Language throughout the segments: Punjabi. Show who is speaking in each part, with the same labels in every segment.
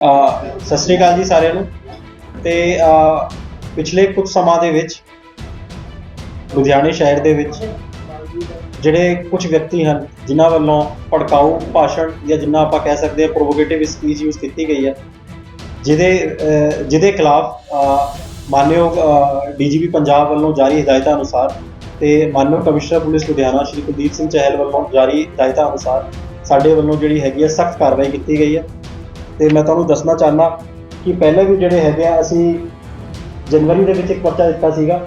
Speaker 1: ਸਤਿ ਸ਼੍ਰੀ ਅਕਾਲ ਜੀ ਸਾਰਿਆਂ ਨੂੰ। ਤੇ ਪਿਛਲੇ ਕੁਝ ਸਮਾਂ ਦੇ ਵਿੱਚ ਲੁਧਿਆਣੇ ਸ਼ਹਿਰ ਦੇ ਵਿੱਚ ਜਿਹੜੇ ਕੁਝ ਵਿਅਕਤੀ ਹਨ ਜਿਨ੍ਹਾਂ ਵੱਲੋਂ ਭੜਕਾਊ ਭਾਸ਼ਣ ਜਾਂ ਜਿੰਨਾ ਆਪਾਂ ਕਹਿ ਸਕਦੇ ਹਾਂ ਪ੍ਰੋਵੋਕੇਟਿਵ ਸਪੀਚ ਯੂਜ਼ ਕੀਤੀ ਗਈ ਹੈ ਜਿਹਦੇ ਜਿਹਦੇ ਖਿਲਾਫ ਅ, ਮਾਨਯੋਗ ਡੀਜੀਪੀ ਪੰਜਾਬ ਵੱਲੋਂ ਜਾਰੀ ਹਦਾਇਤਾਂ ਅਨੁਸਾਰ ਤੇ ਮਾਨਯੋਗ ਕਮਿਸ਼ਨਰ ਪੁਲਿਸ ਲੁਧਿਆਣਾ ਸ਼੍ਰੀ ਕੁਲਦੀਪ ਸਿੰਘ ਚਹਿਲ ਵੱਲੋਂ ਜਾਰੀ ਹਦਾਇਤਾਂ ਅਨੁਸਾਰ ਸਾਡੇ ਵੱਲੋਂ ਜਿਹੜੀ ਹੈਗੀ ਹੈ ਸਖਤ ਕਾਰਵਾਈ ਕੀਤੀ ਗਈ ਹੈ। ਤੇ ਮੈਂ ਤੁਹਾਨੂੰ ਦੱਸਣਾ ਚਾਹੁੰਦਾ ਕਿ ਪਹਿਲੇ ਵੀ ਜਿਹੜੇ ਹੈਗੇ ਆ, ਅਸੀਂ ਜਨਵਰੀ ਦੇ ਵਿੱਚ ਇੱਕ ਪਰਚਾ ਦਿੱਤਾ ਸੀਗਾ।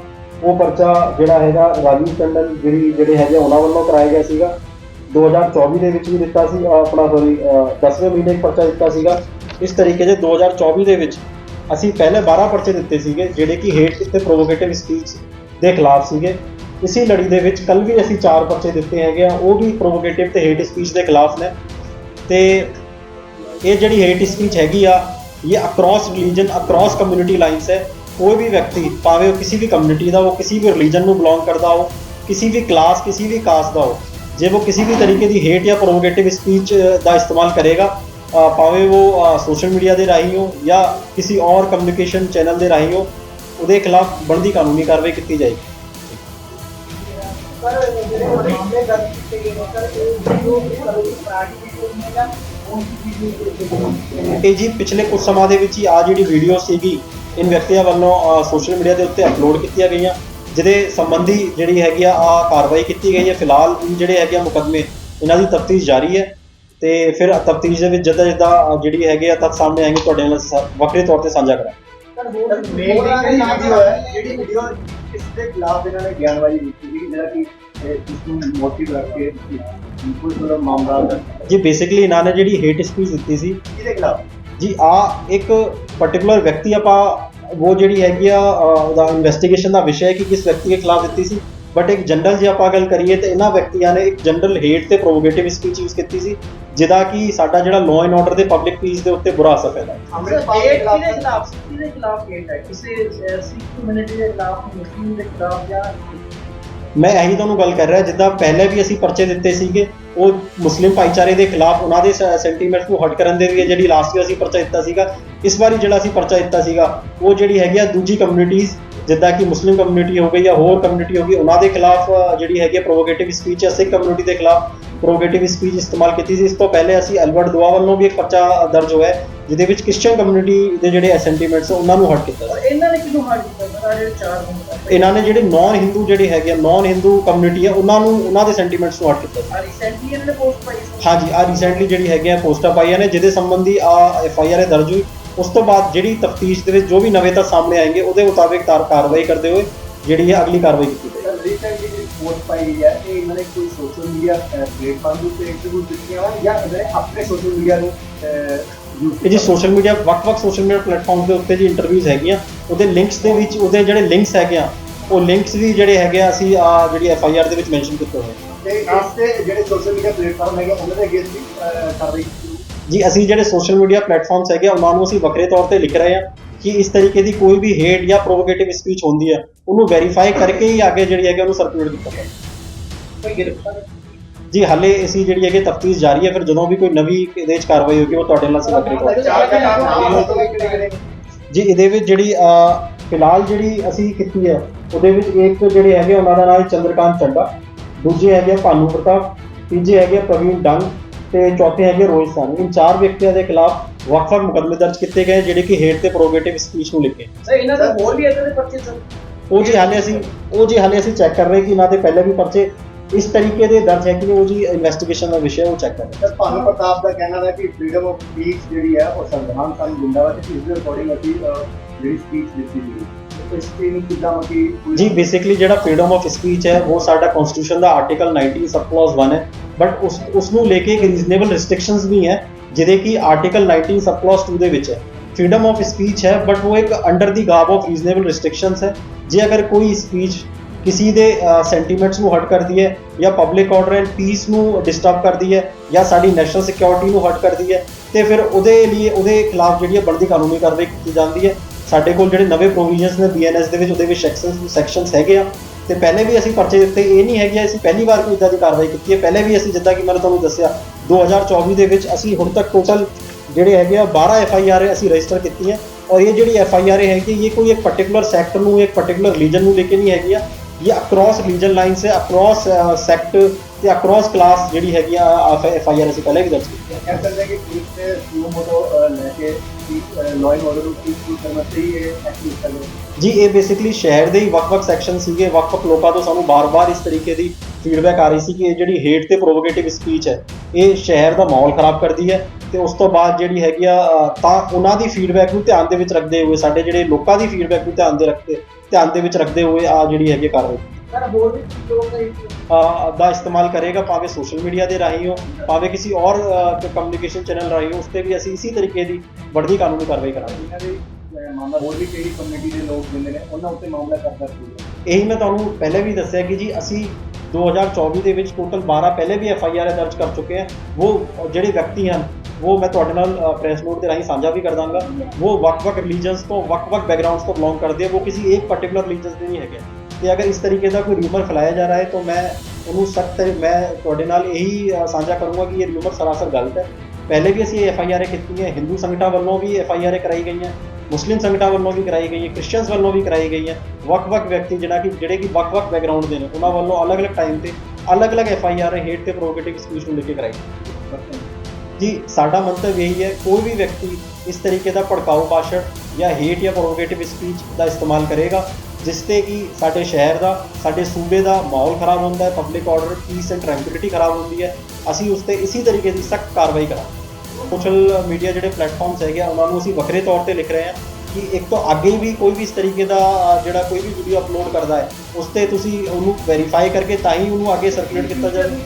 Speaker 1: ਉਹ ਪਰਚਾ ਜਿਹੜਾ ਹੈਗਾ ਰਾਜੀਵ ਟੰਡਨ ਜਿਹੜੀ, ਜਿਹੜੇ ਹੈਗੇ ਉਹਨਾਂ ਵੱਲੋਂ ਕਰਾਇਆ ਗਿਆ ਸੀਗਾ। 2024 ਦੇ ਵਿੱਚ ਵੀ ਦਿੱਤਾ ਸੀ ਆਪਣਾ ਸੋਰੀ 10ਵੇਂ ਮਹੀਨੇ ਇੱਕ ਪਰਚਾ ਦਿੱਤਾ ਸੀਗਾ। ਇਸ ਤਰੀਕੇ ਦੇ 2024 ਦੇ ਵਿੱਚ ਅਸੀਂ ਪਹਿਲੇ 12 ਪਰਚੇ ਦਿੱਤੇ ਸੀਗੇ, ਜਿਹੜੇ ਕਿ ਹੇਟ ਤੇ ਪ੍ਰੋਵੋਕੇਟਿਵ ਸਪੀਚ ਦੇ ਖਿਲਾਫ ਸੀਗੇ। ਇਸੇ ਲੜੀ ਦੇ ਵਿੱਚ ਕੱਲ ਵੀ ਅਸੀਂ 4 ਪਰਚੇ ਦਿੱਤੇ ਹੈਗੇ ਆ, ਉਹ ਵੀ ਪ੍ਰੋਵੋਕੇਟਿਵ ਤੇ ਹੇਟ ਸਪੀਚ ਦੇ ਖਿਲਾਫ ਨੇ। ਤੇ ਇਹ ਜਿਹੜੀ ਹੇਟ ਸਪੀਚ ਹੈਗੀ ਆ, ਇਹ across religion across community lines ਹੈ। ਕੋਈ ਵੀ ਵਿਅਕਤੀ, ਭਾਵੇਂ ਉਹ ਕਿਸੇ ਵੀ ਕਮਿਊਨਿਟੀ ਦਾ ਹੋ ਕਿਸੇ ਵੀ ਰਿਲੀਜਨ ਨੂੰ ਬਿਲੋਂਗ ਕਰਦਾ ਹੋ ਕਿਸੇ ਵੀ ਕਲਾਸ ਕਿਸੇ ਵੀ ਕਾਸਟ ਦਾ ਹੋ ਜੇ ਉਹ ਕਿਸੇ ਵੀ ਤਰੀਕੇ ਦੀ ਹੇਟ ਜਾਂ ਪ੍ਰੋਵੋਕੇਟਿਵ ਸਪੀਚ ਦਾ ਇਸਤੇਮਾਲ ਕਰੇਗਾ ਭਾਵੇਂ ਉਹ ਸੋਸ਼ਲ ਮੀਡੀਆ ਦੇ ਰਾਹੀਂ ਹੋ ਜਾਂ ਕਿਸੇ ਔਰ ਕਮਿਊਨੀਕੇਸ਼ਨ ਚੈਨਲ ਦੇ ਰਾਹੀਂ ਹੋ, ਉਹਦੇ ਖਿਲਾਫ ਬਣਦੀ ਕਾਨੂੰਨੀ ਕਾਰਵਾਈ ਕੀਤੀ ਜਾਏਗੀ।
Speaker 2: ਪਰ ਜਿਹੜੇ ਮਾਮਲੇ ਦਰਜ ਕੀਤੇ ਗਏ ਸਰ ਇਹ ਵੀਡੀਓ ਕਰੋ ਪਾਰਟੀ ਦੀ ਕੋਈ ਨਹੀਂ
Speaker 1: ਇਹ ਜੀ ਪਿਛਲੇ ਕੁਝ ਸਮਾਂ ਦੇ ਵਿੱਚ ਹੀ ਆ ਜਿਹੜੀ ਵੀਡੀਓ ਸੀਗੀ ਇਨ ਵਿਅਕਤੀਆਂ ਵੱਲੋਂ ਸੋਸ਼ਲ ਮੀਡੀਆ ਦੇ ਉੱਤੇ ਅਪਲੋਡ ਕੀਤੀਆਂ ਗਈਆਂ ਜਿਹਦੇ ਸੰਬੰਧੀ ਜਿਹੜੀ ਹੈਗੀ ਆ ਆ ਕਾਰਵਾਈ ਕੀਤੀ ਗਈ ਹੈ। ਫਿਲਹਾਲ ਜਿਹੜੇ ਹੈਗੇ ਆ ਮੁਕੱਦਮੇ ਇਹਨਾਂ ਦੀ ਤਫਤੀਸ਼ ਜਾਰੀ ਹੈ। ਤੇ ਫਿਰ ਤਫਤੀਸ਼ ਦੇ ਵਿੱਚ ਜਿੱਦਾਂ ਜਿੱਦਾਂ ਜਿਹੜੀ ਹੈਗੀ ਆ ਤੱਥ ਸਾਹਮਣੇ ਆएंगे ਤੁਹਾਡੇ ਨਾਲ ਵੱਖਰੇ ਤੌਰ ਤੇ ਸਾਂਝਾ ਕਰਾਂਗੇ।
Speaker 2: ਸਰ
Speaker 3: ਸਰ, ਮੇਨ ਜਿਹੜੀ ਵੀਡੀਓ ਹੈ ਜਿਹੜੀ ਵੀਡੀਓ ਇਸ ਦੇ ਖਿਲਾਫ ਇਹਨਾਂ ਨੇ ਬਿਆਨਬਾਜ਼ੀ ਦਿੱਤੀ ਸੀ ਜਿਹੜਾ ਕਿ ਇਹ ਇਸ ਨੂੰ ਮੋਟਿਵ ਕਰਕੇ ਮਾਮਲਾ
Speaker 1: ਜੀ ਬੇਸਿਕਲੀ ਇਹਨਾਂ ਨੇ ਜਿਹੜੀ ਹੇਟ ਸਪੀਚ ਦਿੱਤੀ ਸੀ
Speaker 3: ਕਿਹਦੇ ਖਿਲਾਫ।
Speaker 1: ਜੀ ਆ ਇੱਕ ਪਾਰਟਿਕੂਲਰ ਵਿਅਕਤੀ ਆਪਾਂ ਉਹ ਜਿਹੜੀ ਹੈਗੀ ਆ ਉਹਦਾ ਇਨਵੈਸਟੀਗੇਸ਼ਨ ਦਾ ਵਿਸ਼ਾ ਹੈ ਕਿ ਕਿਸ ਵਿਅਕਤੀ ਦੇ ਖਿਲਾਫ ਦਿੱਤੀ ਸੀ। ਬਟ ਇੱਕ ਜਨਰਲ ਜੇ ਆਪਾਂ ਗੱਲ ਕਰੀਏ ਤੇ ਇਹਨਾਂ ਵਿਅਕਤੀਆਂ ਨੇ ਇੱਕ ਜਨਰਲ ਹੇਟ ਤੇ ਪ੍ਰੋਵੋਕੇਟਿਵ ਸਪੀਚ ਯੂਜ਼ ਕੀਤੀ ਸੀ ਜਿਹਦਾ ਕਿ ਸਾਡਾ ਜਿਹੜਾ ਲਾਅ ਐਂਡ ਆਰਡਰ ਦੇ ਪਬਲਿਕ ਪੀਸ ਦੇ ਉੱਤੇ ਬੁਰਾ ਅਸਰ ਪੈਦਾ
Speaker 3: ਅੰਮ੍ਰਿਤਪਾਲ ਦੇ
Speaker 2: ਕਿਹਦੇ
Speaker 3: ਖਿਲਾਫ
Speaker 2: ਖਿਲਾਫ ਕਿਹਦੇ ਖਿਲਾਫ ਕੇਸ ਹੈ? ਕਿਸੇ ਸਿੱਖ ਕਮਿਊਨਿਟੀ ਦੇ ਖਿਲਾਫ ਮੁਸਲਿਮ ਦੇ ਖਿਲਾਫ ਜਾਂ
Speaker 1: ਮੈਂ ਇਹੀ ਤੁਹਾਨੂੰ ਗੱਲ ਕਰ ਰਿਹਾ, ਜਿੱਦਾਂ ਪਹਿਲੇ ਵੀ ਅਸੀਂ ਪਰਚੇ ਦਿੱਤੇ ਸੀਗੇ, ਉਹ ਮੁਸਲਿਮ ਭਾਈਚਾਰੇ ਦੇ ਖਿਲਾਫ ਉਹਨਾਂ ਦੇ ਸੈਂਟੀਮੈਂਟਸ ਨੂੰ ਹਟ ਕਰਨ ਦੇ ਲਈ ਜਿਹੜੀ ਲਾਸਟ ਵੀ ਅਸੀਂ ਪਰਚਾ ਦਿੱਤਾ ਸੀਗਾ, ਇਸ ਵਾਰੀ ਜਿਹੜਾ ਅਸੀਂ ਪਰਚਾ ਦਿੱਤਾ ਸੀਗਾ, ਉਹ ਜਿਹੜੀ ਹੈਗੀ ਆ ਦੂਜੀ ਕਮਿਊਨਿਟੀਜ਼ ਜਿੱਦਾਂ ਕਿ ਮੁਸਲਿਮ ਕਮਿਊਨਿਟੀ ਹੋ ਗਈ ਜਾਂ ਹੋਰ ਕਮਿਊਨਿਟੀ ਹੋ ਗਈ ਉਹਨਾਂ ਦੇ ਖਿਲਾਫ ਜਿਹੜੀ ਹੈਗੀ ਪ੍ਰੋਵੋਕੇਟਿਵ ਸਪੀਚ ਸਿੱਖ ਕਮਿਊਨਿਟੀ ਦੇ ਖਿਲਾਫ ਪ੍ਰੋਵੋਕੇਟਿਵ ਸਪੀਚ ਇਸਤੇਮਾਲ ਕੀਤੀ ਸੀ। ਇਸ ਤੋਂ ਪਹਿਲੇ ਅਸੀਂ ਅਲਬਰਟ ਦੁਆ ਵੱਲੋਂ ਵੀ ਇੱਕ ਪਰਚਾ ਦਰਜ ਹੋਇਆ ਹੈ, ਜਿਹਦੇ ਵਿੱਚ ਕ੍ਰਿਸਚੀਅਨ ਕਮਿਊਨਿਟੀ ਦੇ ਜਿਹੜੇ ਸੈਂਟੀਮੈਂਟਸ ਉਹਨਾਂ ਨੂੰ ਹਟ ਕੀਤਾ
Speaker 2: ਇਹਨਾਂ ਨੇ ਕਿਉਂ ਹਾਰ ਕੀਤਾ? ਸਰ ਚਾਰ
Speaker 1: ਇਹਨਾਂ ਨੇ ਜਿਹੜੇ ਨਾਨ ਹਿੰਦੂ ਜਿਹੜੇ ਹੈਗੇ ਆ ਨਾਨ ਹਿੰਦੂ ਕਮਿਊਨਿਟੀ ਆ ਉਹਨਾਂ ਨੂੰ ਉਹਨਾਂ ਦੇ ਸੈਂਟੀਮੈਂਟਸ ਨੂੰ ਹਟ ਕੀਤਾ
Speaker 2: ਰੀਸੈਂਟਲੀ ਇਹਨਾਂ ਨੇ ਪੋਸਟ ਪਾਈ
Speaker 1: ਹਾਂਜੀ ਆ ਰੀਸੈਂਟਲੀ ਜਿਹੜੀ ਹੈਗੇ ਆ ਪੋਸਟਾਂ ਪਾਈਆਂ ਨੇ ਜਿਹਦੇ ਸੰਬੰਧੀ ਆ ਐਫ ਆਈ ਆਰ ਦਰਜ ਹੋਈ। ਉਸ ਤੋਂ ਬਾਅਦ ਜਿਹੜੀ ਤਫਤੀਸ਼ ਦੇ ਵਿੱਚ ਜੋ ਵੀ ਨਵੇਂ ਤੱਥ ਸਾਹਮਣੇ ਆएंगे ਉਹਦੇ ਮੁਤਾਬਿਕ ਤਾਰ ਕਾਰਵਾਈ ਕਰਦੇ ਹੋਏ ਜਿਹੜੀ ਹੈ ਅਗਲੀ ਕਾਰਵਾਈ ਕੀਤੀ ਜਾਏਗੀ
Speaker 3: ਰੀਸੈਂਟਲੀ ਜਿਹੜੀ ਪੋਸਟ ਪਾਈ ਗਈ ਹੈ ਇਹ ਇਹਨਾਂ ਨੇ ਕੋਈ ਸੋਸ਼ਲ ਮੀਡੀਆ ਪਲੇਟਫਾਰਮ ਉੱਤੇ ਇੰਟਰਵਿਊ ਦਿੱਤੀਆਂ ਹਨ ਜਾਂ ਇਹਨਾਂ ਨੇ ਆਪਣੇ ਸੋਸ਼ਲ ਮੀਡੀਆ ਨੂੰ
Speaker 1: ਇਹ ਜੀ ਸੋਸ਼ਲ ਮੀਡੀਆ ਵੱਖ-ਵੱਖ ਸੋਸ਼ਲ ਮੀਡੀਆ ਪਲੇਟਫਾਰਮ ਦੇ ਉੱਤੇ ਜੀ ਇੰਟਰਵਿਊਜ਼ ਹੈਗੀਆਂ ਉਹਦੇ ਲਿੰਕਸ ਦੇ ਵਿੱਚ ਉਹਦੇ ਜਿਹੜੇ ਲਿੰਕਸ ਹੈਗੇ ਆ ਉਹ ਲਿੰਕਸ ਵੀ ਜਿਹੜੇ ਹੈਗੇ ਆ ਅਸੀਂ ਆ ਜਿਹੜੀ ਐਫ ਆਈ ਆਰ ਦੇ ਵਿੱਚ ਮੈਂਸ਼ਨ ਕੀਤੇ ਹੋਏ।
Speaker 3: ਤੇ ਇਸ ਤੇ ਜਿਹੜੇ ਸੋਸ਼ਲ ਮੀਡੀਆ ਪਲੇਟਫਾਰਮ ਹੈਗੇ ਉਹਨਾਂ ਦੇ ਅਗੇਂਸਟ ਵੀ ਕਾਰਵਾਈ।
Speaker 1: ਜੀ ਅਸੀਂ ਜਿਹੜੇ ਸੋਸ਼ਲ ਮੀਡੀਆ ਪਲੇਟਫਾਰਮਸ ਹੈਗੇ ਆ ਉਹਨਾਂ ਨੂੰ ਅਸੀਂ ਵੱਖਰੇ ਤੌਰ ਤੇ ਲਿਖ ਰਹੇ ਆ ਕਿ ਇਸ ਤਰੀਕੇ ਦੀ ਕੋਈ ਵੀ ਹੇਟ ਜਾਂ ਪ੍ਰੋਵੋਕੇਟਿਵ ਸਪੀਚ ਹੁੰਦੀ ਆ ਉਹਨੂੰ ਵੈਰੀਫਾਈ ਕਰਕੇ ਹੀ ਅੱਗੇ ਜਿਹੜੀ ਹੈਗੇ ਉਹਨੂੰ ਸਰਕੂਲੇਟ ਕੀਤਾ ਜਾਵੇ
Speaker 2: ਕੋਈ ਗ੍ਰਿਫਤਾਰ
Speaker 1: ਜੀ ਹਾਲੇ ਅਸੀਂ ਜਿਹੜੀ ਹੈਗੇ ਤਫਤੀਸ਼ ਜਾਰੀ ਹੈ ਫਿਰ ਜਦੋਂ ਵੀ ਕੋਈ ਨਵੀਂ ਇਹਦੇ ਵਿੱਚ ਕਾਰਵਾਈ ਹੋਗੀ ਉਹ ਤੁਹਾਡੇ ਨਾਲ ਅਸੀਂ ਵੱਖਰੇ ਤੌਰ ਤੇ ਜੀ ਇਹਦੇ ਵਿੱਚ ਜਿਹੜੀ ਫਿਲਹਾਲ ਜਿਹੜੀ ਅਸੀਂ ਕੀਤੀ ਹੈ ਉਹਦੇ ਵਿੱਚ ਇੱਕ ਜਿਹੜੇ ਹੈਗੇ ਉਹਨਾਂ ਦਾ ਨਾਮ ਹੈ ਚੰਦਰਕਾਂਤ ਚੱਡਾ ਦੂਜੇ ਹੈਗੇ ਭਾਨੂ ਪ੍ਰਤਾਪ ਤੀਜੇ ਹੈਗੇ ਪ੍ਰਵੀਨ ਡੰਗ ਤੇ ਚੌਥੇ ਹੈਗੇ ਰੋਹਿਤ ਸਾਨੀ ਇਨ ਚਾਰ ਵਿਅਕਤੀਆਂ ਦੇ ਖਿਲਾਫ ਵੱਖ-ਵੱਖ ਮੁਕੱਦਮੇ ਦਰਜ ਕੀਤੇ ਗਏ ਜਿਹੜੇ ਕਿ ਹੇਟ ਤੇ ਪ੍ਰੋਗੇਟਿਵ ਸਪੀਚ ਨੂੰ ਲਿਖੇ।
Speaker 2: ਸਰ ਇਹਨਾਂ ਦੇ ਹੋਰ ਵੀ ਇਦਾਂ ਦੇ ਪਰਚੇ ਸਰ?
Speaker 1: ਉਹ ਜੀ ਹਾਲੇ ਅਸੀਂ ਉਹ ਜੀ ਹਾਲੇ ਅਸੀਂ ਚੈੱਕ ਕਰ ਰਹੇ ਕਿ ਇਹਨਾਂ ਦੇ ਪਹਿਲੇ ਵੀ ਪਰਚੇ ਇਸ ਤਰੀਕੇ ਦੇ ਦਰਜ ਹੈ ਕਿ ਉਹ ਜੀ ਇਨਵੈਸਟੀਗੇਸ਼ਨ ਦਾ ਵਿਸ਼ਾ ਉਹ ਚੈੱਕ ਕਰ ਰਹੇ।
Speaker 3: ਸਰ ਭਾਨੂ ਪ੍ਰਤਾਪ ਦਾ ਕਹਿਣਾ ਹੈ ਕਿ ਫ੍ਰੀडम ਆਫ ਸਪੀਚ ਜਿਹੜੀ ਹੈ ਉਹ ਸੰਵਿਧਾਨ ਸਾਨੂੰ ਦਿੰਦਾ ਵਾ ਤੇ ਇਸ ਦੇ ਅਕੋਰਡਿੰਗ ਅਸੀਂ ਜਿਹੜੀ ਸਪੀਚ ਦਿੱਤੀ ਸੀ ਐਸਪੀ
Speaker 1: ਜੀ ਬੇਸਿਕਲੀ ਜਿਹੜਾ ਫਰੀडम ਆਫ ਸਪੀਚ ਹੈ, ਉਹ ਸਾਡਾ ਕਨਸਟੀਟਿਊਸ਼ਨ ਦਾ ਆਰਟੀਕਲ 19 ਸਬ ਕਲਾਜ਼ 1 ਹੈ। ਬਟ ਉਸ ਉਸ ਨੂੰ ਲੈ ਕੇ ਰੀਜ਼ਨੇਬਲ ਰੈਸਟ੍ਰਿਕਸ਼ਨਸ ਵੀ ਹੈ, ਜਿਹਦੇ ਕਿ ਆਰਟੀਕਲ 19 ਸਬ ਕਲਾਜ਼ 2 ਦੇ ਵਿੱਚ ਹੈ। ਫਰੀडम ਆਫ ਸਪੀਚ ਹੈ ਬਟ ਉਹ ਇੱਕ under the garb of reasonable restrictions ਹੈ। ਜੇ ਅਗਰ ਕੋਈ ਸਪੀਚ ਕਿਸੇ ਦੇ ਸੈਂਟੀਮੈਂਟਸ ਨੂੰ ਹਟ ਕਰਦੀ ਹੈ, ਜਾਂ ਪਬਲਿਕ ਆਰਡਰ ਐਂਡ ਪੀਸ ਨੂੰ ਡਿਸਟਰਬ ਕਰਦੀ ਹੈ, ਜਾਂ ਸਾਡੀ ਨੈਸ਼ਨਲ ਸਿਕਿਉਰਿਟੀ ਨੂੰ ਹਟ ਕਰਦੀ ਹੈ, ਤੇ ਫਿਰ ਉਹਦੇ ਲਈ, ਉਹਦੇ ਖਿਲਾਫ ਜਿਹੜੀ ਹੈ ਬਣਦੀ ਕਾਨੂੰਨੀ ਕਾਰਵਾਈ ਕੀਤੀ ਜਾਂਦੀ ਹੈ। ਸਾਡੇ ਕੋਲ ਜਿਹੜੇ ਨਵੇਂ ਪ੍ਰੋਵੀਜ਼ਨਸ ਨੇ ਬੀਐਨਐਸ ਦੇ ਵਿੱਚ, ਉਹਦੇ ਵਿੱਚ ਸੈਕਸ਼ਨਸ ਸੈਕਸ਼ਨਸ ਹੈਗੇ ਆ। ਤੇ ਪਹਿਲੇ ਵੀ ਅਸੀਂ ਪਰਚੇ ਦਿੱਤੇ, ਇਹ ਨਹੀਂ ਹੈਗੀ, ਅਸੀਂ ਪਹਿਲੀ ਵਾਰ ਕੋਈ ਇਦਾਂ ਦੀ ਕਾਰਵਾਈ ਕੀਤੀ ਹੈ। ਪਹਿਲੇ ਵੀ ਅਸੀਂ ਜਿੱਦਾਂ ਕਿ ਮੈਂ ਤੁਹਾਨੂੰ ਦੱਸਿਆ 2024 ਦੇ ਵਿੱਚ ਅਸੀਂ ਹੁਣ ਤੱਕ ਟੋਟਲ ਜਿਹੜੇ ਹੈਗੇ ਆ 12 ਐਫ ਆਈ ਆਰ ਅਸੀਂ ਰਜਿਸਟਰ ਕੀਤੀਆਂ ਔਰ ਇਹ ਜਿਹੜੀ ਐਫ ਆਈ ਆਰ ਹੈਗੀ, ਇਹ ਕੋਈ ਇੱਕ ਪਾਰਟਿਕੂਲਰ ਸੈਕਟਰ ਨੂੰ, ਇੱਕ ਪਾਰਟਿਕੂਲਰ ਰੀਜਨ ਨੂੰ ਲੈ ਕੇ ਨਹੀਂ ਹੈਗੀ ਆ। ਇਹ ਅਕ੍ਰੋਸ ਰੀਜਨ ਲਾਈਨ ਸੇ ਅਕ੍ਰੋਸ ਸੈਕਟ ਤੇ ਅਕ੍ਰੋਸ ਕਲਾਸ ਜਿਹੜੀ ਹੈਗੀ ਆ ਐਫ ਆਈ ਆਰ ਅਸੀਂ ਪਹਿਲੇ ਵੀ ਦਰਜ ਕੀਤੀ ਹੈ।
Speaker 3: ਕਹਿ ਕਿ ਪੁਲਿਸ ਨੇ ਸੂ ਮੋਟੋ ਲੈ ਕੇ ਲਾਅ ਐਂਡ ਆਰਡਰ ਨੂੰ ਪੀਸਫੁਲ ਕਰਨ ਵਾਸਤੇ ਹੀ ਇਹ ਐਕਟਿਵ ਕਰ
Speaker 1: ਜੀ, ਇਹ ਬੇਸਿਕਲੀ ਸ਼ਹਿਰ ਦੇ ਹੀ ਵੱਖ-ਵੱਖ ਸੈਕਸ਼ਨ ਸੀਗੇ, ਵੱਖ-ਵੱਖ ਲੋਕਾਂ ਤੋਂ ਸਾਨੂੰ ਬਾਰ-ਬਾਰ ਇਸ ਤਰੀਕੇ ਦੀ ਫੀਡਬੈਕ ਆ ਰਹੀ ਸੀ ਕਿ ਇਹ ਜਿਹੜੀ ਹੇਟ ਤੇ ਪ੍ਰੋਵੋਕੇਟਿਵ ਸਪੀਚ ਹੈ, ਇਹ ਸ਼ਹਿਰ ਦਾ ਮਾਹੌਲ ਖਰਾਬ ਕਰਦੀ ਹੈ ਤੇ ਉਸ ਤੋਂ ਬਾਅਦ ਜਿਹੜੀ ਹੈਗੀ ਆ ਤਾਂ ਉਹਨਾਂ ਦੀ ਫੀਡਬੈਕ ਨੂੰ ਧਿਆਨ ਦੇ ਵਿੱਚ ਰੱਖਦੇ ਹੋਏ, ਸਾਡੇ ਜਿਹੜੇ ਲੋਕਾਂ ਦੀ ਫੀਡਬੈਕ ਨੂੰ ਧਿਆਨ ਦੇ ਰੱਖਦੇ, ਧਿਆਨ ਦੇ ਵਿੱਚ ਰੱਖਦੇ ਹੋਏ ਆ ਜਿਹੜੀ ਹੈਗੀ ਕਾਰਵਾਈ।
Speaker 2: ਸਰ ਹੋਰ ਵੀ ਲੋਕ
Speaker 1: ਦਾ ਇਸਤੇਮਾਲ ਕਰੇਗਾ ਭਾਵੇਂ ਸੋਸ਼ਲ ਮੀਡੀਆ ਦੇ ਰਾਹੀਂ ਹੋ ਭਾਵੇਂ ਕਿਸੇ ਔਰ ਕਮਿਊਨੀਕੇਸ਼ਨ ਚੈਨਲ ਰਾਹੀਂ ਹੋ ਉਸ ਤੇ ਵੀ ਅਸੀਂ ਇਸੇ ਤਰੀਕੇ ਦੀ ਵੱਡੀ ਕਾਨੂੰਨੀ ਕਾਰਵਾਈ ਕਰਾਂਗੇ।
Speaker 3: ਮਾਮਲਾ ਹੋਰ ਵੀ ਕਈ ਕਮਿਊਨਿਟੀ ਦੇ ਲੋਕ ਜਿੰਦੇ ਨੇ ਉਹਨਾਂ ਉੱਤੇ ਮਾਮਲਾ ਕਰਦਾ ਸੀ।
Speaker 1: ਇਹੀ ਮੈਂ ਤੁਹਾਨੂੰ ਪਹਿਲੇ ਵੀ ਦੱਸਿਆ ਕਿ ਜੀ ਅਸੀਂ 2024 ਦੇ ਵਿੱਚ ਟੋਟਲ 12 ਪਹਿਲੇ ਵੀ ਐਫ ਆਈ ਆਰ ਦਰਜ ਕਰ ਚੁੱਕੇ ਹਾਂ। ਉਹ ਜਿਹੜੇ ਵਿਅਕਤੀ ਹਨ ਉਹ ਮੈਂ ਤੁਹਾਡੇ ਨਾਲ ਪ੍ਰੈਸ ਨੋਟ ਦੇ ਰਾਹੀਂ ਸਾਂਝਾ ਵੀ ਕਰ ਦਾਂਗਾ। ਉਹ ਵੱਖ-ਵੱਖ ਰਿਲੀਜਨਸ ਤੋਂ ਵੱਖ-ਵੱਖ ਬੈਕਗ੍ਰਾਉਂਡਸ ਤੋਂ ਬਿਲੋਂਗ ਕਰਦੇ ਆ। ਉਹ ਕਿਸੇ ਇੱਕ ਪਾਰਟਿਕੂਲਰ ਰਿਲੀਜਨਸ ਦੇ ਨਹੀਂ ਹੈਗੇ। ਤੇ ਅਗਰ ਇਸ ਤਰੀਕੇ ਦਾ ਕੋਈ ਰਿਊਮਰ ਫੈਲਾਇਆ ਜਾ ਰਿਹਾ ਹੈ, ਤਾਂ ਮੈਂ ਉਹਨੂੰ ਸਖਤ ਮੈਂ ਤੁਹਾਡੇ ਨਾਲ ਇਹੀ ਸਾਂਝਾ ਕਰੂੰਗਾ ਕਿ ਇਹ ਰਿਊਮਰ ਸਰਾਸਰ ਗਲਤ ਹੈ। ਪਹਿਲੇ ਵੀ ਅਸੀਂ ਐਫ ਆਈ ਆਰ ਕੀਤੀਆਂ ਹਿੰਦੂ ਸੰਗਠਨਾਂ ਵੱਲੋਂ ਵੀ ਐਫ ਆਈ ਆਰ ਕਰਾਈ ਗਈਆਂ ਮੁਸਲਿਮ ਸੰਗਠਨਾਂ ਵੱਲੋਂ ਵੀ ਕਰਾਈ ਗਈ ਹੈ ਕ੍ਰਿਸਚੀਅਨਸ ਵੱਲੋਂ ਵੀ ਕਰਾਈ ਗਈ ਹੈ ਵੱਖ-ਵੱਖ ਵਿਅਕਤੀ ਜਿਹੜਾ ਕਿ, ਜਿਹੜੇ ਕਿ ਵੱਖ-ਵੱਖ ਬੈਕਗ੍ਰਾਉਂਡ ਦੇ ਨੇ, ਉਹਨਾਂ ਵੱਲੋਂ ਅਲੱਗ-ਅਲੱਗ ਟਾਈਮ ਤੇ ਅਲੱਗ-ਅਲੱਗ ਐਫ ਆਈ ਆਰ ਹੇਟ ਤੇ ਪ੍ਰੋਵੋਕੇਟਿਵ ਸਪੀਚ ਨੂੰ ਲੈ ਕੇ ਕਰਾਈ ਜੀ, ਸਾਡਾ ਮੰਤਵ ਇਹੀ ਹੈ, ਕੋਈ ਵੀ ਵਿਅਕਤੀ ਇਸ ਤਰੀਕੇ ਦਾ ਭੜਕਾਊ ਭਾਸ਼ਣ ਜਾਂ ਹੇਟ ਜਾਂ ਪ੍ਰੋਵੋਕੇਟਿਵ ਸਪੀਚ ਦਾ ਇਸਤੇਮਾਲ ਕਰੇਗਾ ਜਿਸ ਤੇ ਕਿ ਸਾਡੇ ਸ਼ਹਿਰ ਦਾ, ਸਾਡੇ ਸੂਬੇ ਦਾ ਮਾਹੌਲ ਖਰਾਬ ਹੁੰਦਾ ਹੈ public order peace and tranquility ਖਰਾਬ ਹੁੰਦੀ ਹੈ, ਅਸੀਂ ਉਸ ਤੇ ਇਸੇ ਤਰੀਕੇ ਦੀ ਸਖਤ ਕਾਰਵਾਈ ਕਰਾਂਗੇ। ਸੋਸ਼ਲ ਮੀਡੀਆ ਜਿਹੜੇ ਪਲੇਟਫਾਰਮਸ ਹੈਗੇ ਆ, ਉਹਨਾਂ ਨੂੰ ਅਸੀਂ ਵੱਖਰੇ ਤੌਰ ਤੇ ਲਿਖ ਰਹੇ ਹਾਂ ਕਿ ਇੱਕ ਤੋਂ ਅੱਗੇ ਵੀ ਕੋਈ ਵੀ ਇਸ ਤਰੀਕੇ ਦਾ, ਜਿਹੜਾ ਕੋਈ ਵੀ ਵੀਡੀਓ ਅਪਲੋਡ ਕਰਦਾ ਹੈ, ਉਸ ਤੇ ਤੁਸੀਂ ਉਹਨੂੰ ਵੈਰੀਫਾਈ ਕਰਕੇ ਤਾਂ ਹੀ ਉਹਨੂੰ ਅੱਗੇ ਸਰਕੂਲੇਟ ਕੀਤਾ ਜਾਵੇ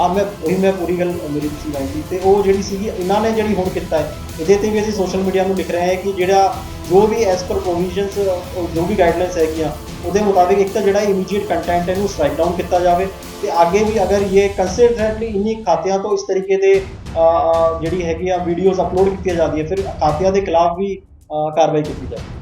Speaker 1: ਆ ਮੈਂ, ਉਹੀ ਮੈਂ ਪੂਰੀ ਗੱਲ ਮੇਰੀ ਤੁਸੀਂ ਲਾਈ ਸੀ ਤੇ ਉਹ ਜਿਹੜੀ ਸੀਗੀ, ਇਹਨਾਂ ਨੇ ਜਿਹੜੀ ਹੁਣ ਕੀਤਾ ਹੈ, ਇਹਦੇ ਤੇ ਵੀ ਅਸੀਂ ਸੋਸ਼ਲ ਮੀਡੀਆ ਨੂੰ ਲਿਖ ਰਹੇ ਹਾਂ ਕਿ ਜਿਹੜਾ ਜੋ ਵੀ ਐਸ ਪਰ ਪ੍ਰੋਵੀਜ਼ਨਸ ਜੋ ਵੀ ਗਾਈਡਲਾਈਨਸ ਹੈਗੀਆਂ, ਉਹਦੇ ਮੁਤਾਬਿਕ ਇੱਕ ਤਾਂ ਜਿਹੜਾ ਇਮੀਡੀਏਟ ਕੰਟੈਂਟ ਹੈ, ਇਹਨੂੰ ਸਟ੍ਰਾਈਕ ਡਾਊਨ ਕੀਤਾ ਜਾਵੇ ਤੇ ਅੱਗੇ ਵੀ ਅਗਰ ਇਹ ਕੰਸਿਸਟੈਂਟਲੀ ਇन्हीं ਖਾਤਿਆਂ ਤੋਂ ਇਸ ਤਰੀਕੇ ਦੇ ਜਿਹੜੀ ਹੈਗੀ ਆ ਵੀਡੀਓਜ਼ ਅਪਲੋਡ ਕੀਤੀਆਂ ਜਾਂਦੀਆਂ, ਫਿਰ ਖਾਤਿਆਂ ਦੇ ਖਿਲਾਫ ਵੀ ਕਾਰਵਾਈ ਕੀਤੀ ਜਾਵੇ।